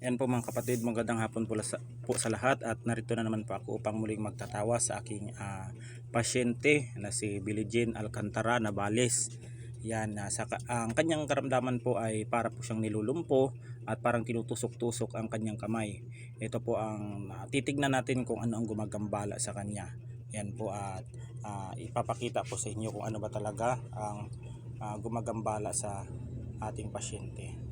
Yan po mga kapatid, magandang hapon po, sa, po sa lahat at narito na naman po ako upang muling magtatawa sa aking ah, pasyente na si Billie Jean Alcantara na Bales. Yan, ah, sa, ka- ang kanyang karamdaman po ay para po siyang nilulumpo at parang tinutusok-tusok ang kanyang kamay. Ito po ang ah, titignan natin kung ano ang gumagambala sa kanya. Yan po at ah, ipapakita po sa inyo kung ano ba talaga ang ah, gumagambala sa ating pasyente.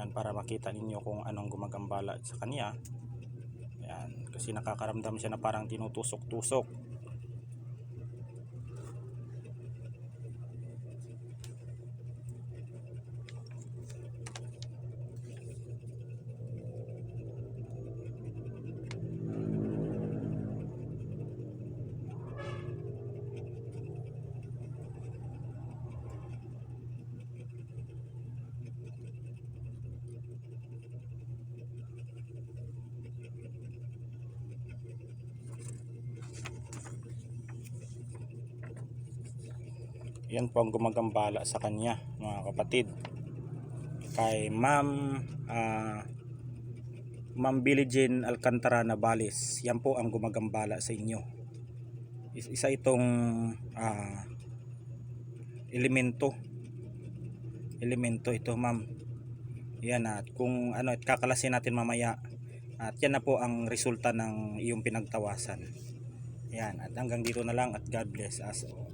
Yan, para makita ninyo kung anong gumagambala sa kanya. Yan, kasi nakakaramdam siya na parang tinutusok-tusok. Yan po ang gumagambala sa kanya, mga kapatid. Kay Ma'am ah, Ma'am Billie Jean Alcantara Navales. Yan po ang gumagambala sa inyo. Is- Isa itong ah, elemento. Elemento ito, Ma'am. Yan at kung ano, at kakalasin natin mamaya. At yan na po ang resulta ng iyong pinagtawasan. Yan, at hanggang dito na lang at God bless us all.